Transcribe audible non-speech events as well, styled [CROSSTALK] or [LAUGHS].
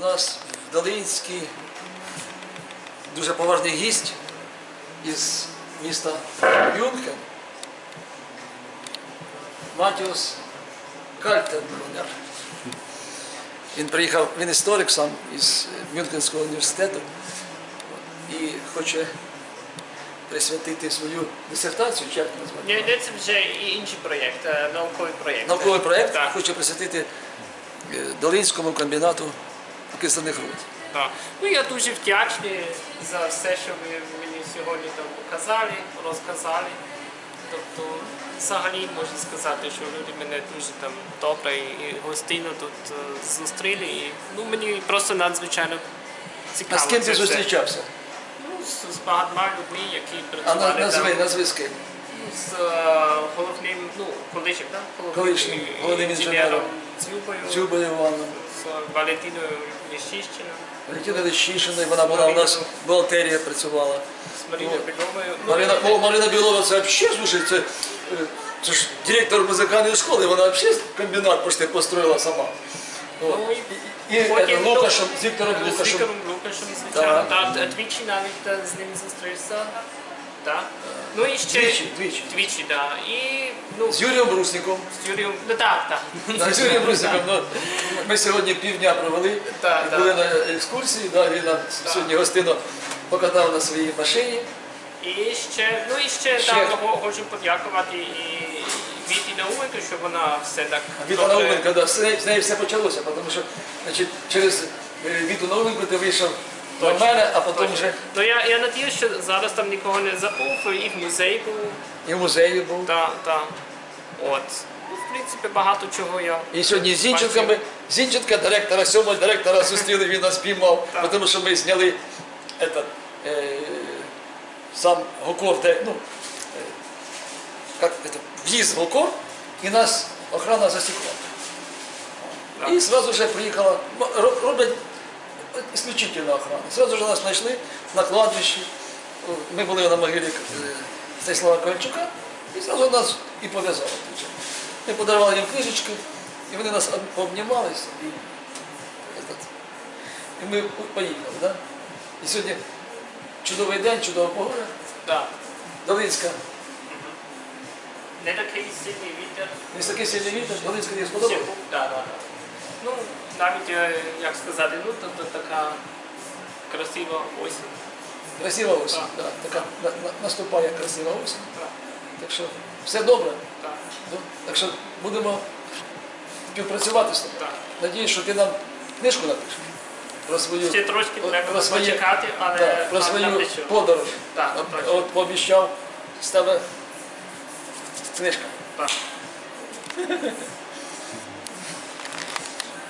у нас в Долинській дуже поважний гість із міста Мюнхен. Матіус Кальтенбрунер. Він приїхав, він історик сам із Мюнхенського університету і хоче присвятити свою дисертацію, чи як назвати? Ні, це вже і інший проєкт, е, науковий проєкт. Науковий проєкт хоче присвятити е, Долинському комбінату окислених руд. Так. Ну я дуже вдячний за все, що ви мені сьогодні там показали, розказали. Тобто, взагалі можна сказати, що люди мене дуже там добре і гостинно тут е, зустріли. І, ну, мені просто надзвичайно цікаво. А з ким ти зустрічався? Ну, з, з багатьма людьми, які А працювали на, назви, там. назви з ким? з е, головним, ну, колишнім, так? Колишнім головним інженером. Дзюбою, Дзюбою Іваном. з Валентиною Ліщищиною, Валентина Лещишина, вона була у нас в бухгалтерії працювала. з Маріною О. Біговою. Ну, Марина, о, Марина Білова, це взагалі, слушай, це, е, це ж директор музикальної школи, вона взагалі комбінат почти построїла сама. Ну, і І, і потім, е, Лукашем, з Віктором З Лукашем. Віктором Лукашем, звичайно. Двічі навіть е, з ним зустрівся. Так. Ну і ще... Двічі, двічі. Двічі, так. І, ну, З Юрієм Брусником. з Юрієм, ну так, так. Так, з Юрієм Брусником. Ну, ми сьогодні півдня провели, Так, так. були на екскурсії, да, він нам сьогодні гостинно покатав на своїй машині. І ще, ну і ще, Ще. го- хочу подякувати і Віті Науменко, що вона все так Віта добре- Науменко, да, з неї, з неї все почалося, тому що значить, через е, Віту Науменко ти вийшов Точно, мене, а потім точно. вже Ну я, я надіюсь, що зараз там нікого не забув, і в музеї був. і в музеї був. Та, та. От. Ну, в принципі, багато чого я. І сьогодні з Зінченками, Зінченка, директора, сьомого директора зустріли, він нас піймав, Так. тому що ми зняли этот, е, сам Гокор, де, ну, е, як в'їзд в Гокор, і нас охрана засікла. Так. І сразу же приїхала, м- ро- роблять исключительно охрана. Сразу же нас знайшли на кладбищі. О, Ми були на могилі е, Станіслава Ковальчука, і зразу нас і пов'язали. Ми подарували їм книжечки, і вони нас об- обнімалися. І, этот, і ми поїхали. Да? І сьогодні чудовий день, чудова погода. Да. Долинська. Не такий сильний вітер. Не такий сильний вітер, Долинська не був, да, да, да. Ну, навіть, е, як сказати, ну, тобто така красива осінь. Красива осінь, Так. да, така на- на- наступає красива осінь. Так, Так що все добре. так, Ну, Так що будемо співпрацювати з тобою. так. Надіюсь, що ти нам книжку напишеш про свою, Ще трошки про треба своє- почекати, але да, про а, свою напишу. подорож. Так, От, точно. от пообіцяв з тебе книжка. Так. [LAUGHS]